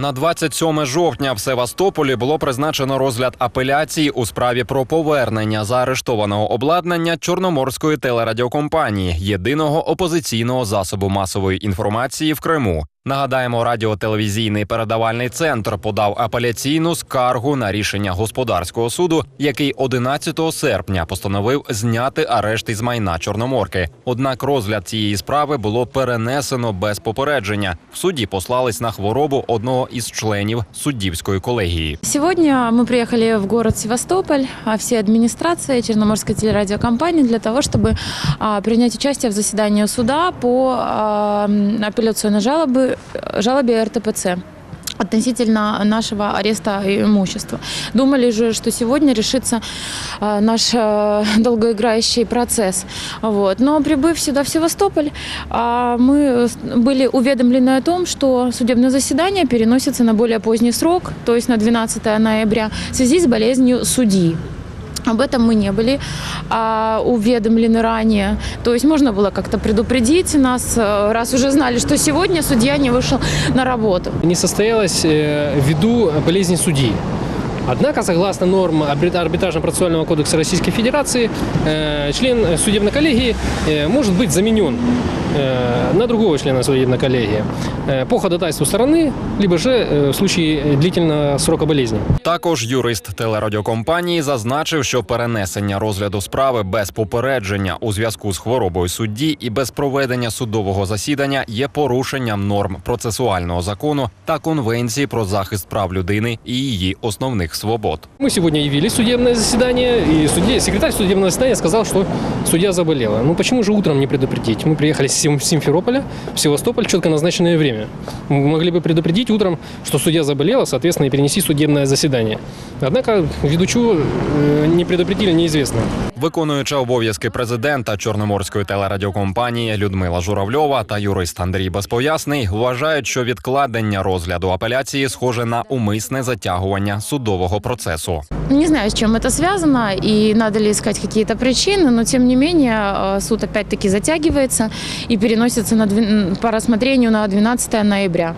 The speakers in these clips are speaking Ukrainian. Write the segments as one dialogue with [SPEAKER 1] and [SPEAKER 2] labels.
[SPEAKER 1] На 27 жовтня в Севастополі було призначено розгляд апеляції у справі про повернення заарештованого обладнання Чорноморської телерадіокомпанії, єдиного опозиційного засобу масової інформації в Криму. Нагадаємо, радіотелевізійний передавальний центр подав апеляційну скаргу на рішення господарського суду, який 11 серпня постановив зняти арешт із майна Чорноморки. Однак розгляд цієї справи було перенесено без попередження. В суді послались на хворобу одного із членів суддівської колегії.
[SPEAKER 2] Сегодня мы приехали в город Севастополь, а все администрации Черноморской телерадиокомпании для того, чтобы а, принять участие в заседании суда по а, м, апелляционной жалобы, жалобе РТПЦ относительно нашего ареста имущества. Думали же, что сегодня решится а, наш а, долгоиграющий процесс. Вот. Но прибыв сюда, в Севастополь, а, мы были уведомлены о том, что судебное заседание переносится на более поздний срок, то есть на 12 ноября, в связи с болезнью судьи. Об этом мы не были а, уведомлены ранее. То есть можно было как-то предупредить нас, э, раз уже знали, что сегодня судья не вышел на работу.
[SPEAKER 3] не состоялась э, ввиду болезни судьи. Однако, согласно норм арбит- арбитражно-процессуального кодекса Российской Федерации, э, член судебной коллегии э, может быть заменен э, на другого члена судебной коллегии э, по ходатайству стороны, либо же э, в случае длительного срока болезни.
[SPEAKER 1] Також юрист телерадіокомпанії зазначив, що перенесення розгляду справи без попередження у зв'язку з хворобою судді і без проведення судового засідання є порушенням норм процесуального закону та конвенції про захист прав людини і її основних свобод.
[SPEAKER 3] Мы сегодня явились в судебное заседание, и судья, секретарь судебного заседания сказал, что судья заболела. Ну почему же утром не предупредить? Мы приехали с Сим- Симферополя в Севастополь в четко назначенное время. Мы могли бы предупредить утром, что судья заболела, соответственно, и перенести судебное заседание. Однако, ввиду чего э, не предупредили, неизвестно.
[SPEAKER 1] Виконуюча обов'язки президента Чорноморської телерадіокомпанії Людмила Журавльова та юрист Андрій Безпоясний вважають, що відкладення розгляду апеляції схоже на умисне затягування судового процесу.
[SPEAKER 2] Не знаю, с чем это связано и надо ли искать какие-то причины, но тем не менее э, суд опять-таки затягивается и переносится на двен- по рассмотрению на 12 ноября.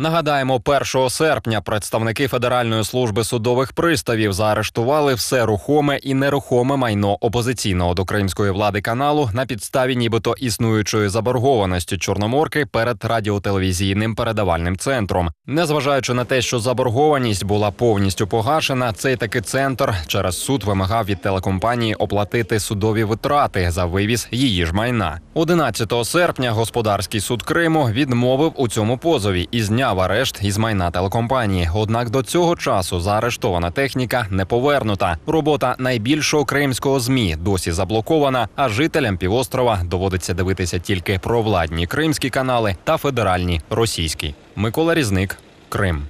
[SPEAKER 1] Нагадаємо, 1 серпня представники Федеральної служби судових приставів заарештували все рухоме і нерухоме майно опозиційного до кримської влади каналу на підставі нібито існуючої заборгованості Чорноморки перед радіотелевізійним передавальним центром. Незважаючи на те, що заборгованість була повністю погашена, цей таки центр через суд вимагав від телекомпанії оплатити судові витрати за вивіз її ж майна. 11 серпня господарський суд Криму відмовив у цьому позові і зняв арешт із майна телекомпанії. Однак до цього часу заарештована техніка не повернута. Робота найбільшого кримського змі досі заблокована. А жителям півострова доводиться дивитися тільки провладні кримські канали та федеральні російські. Микола Різник, Крим.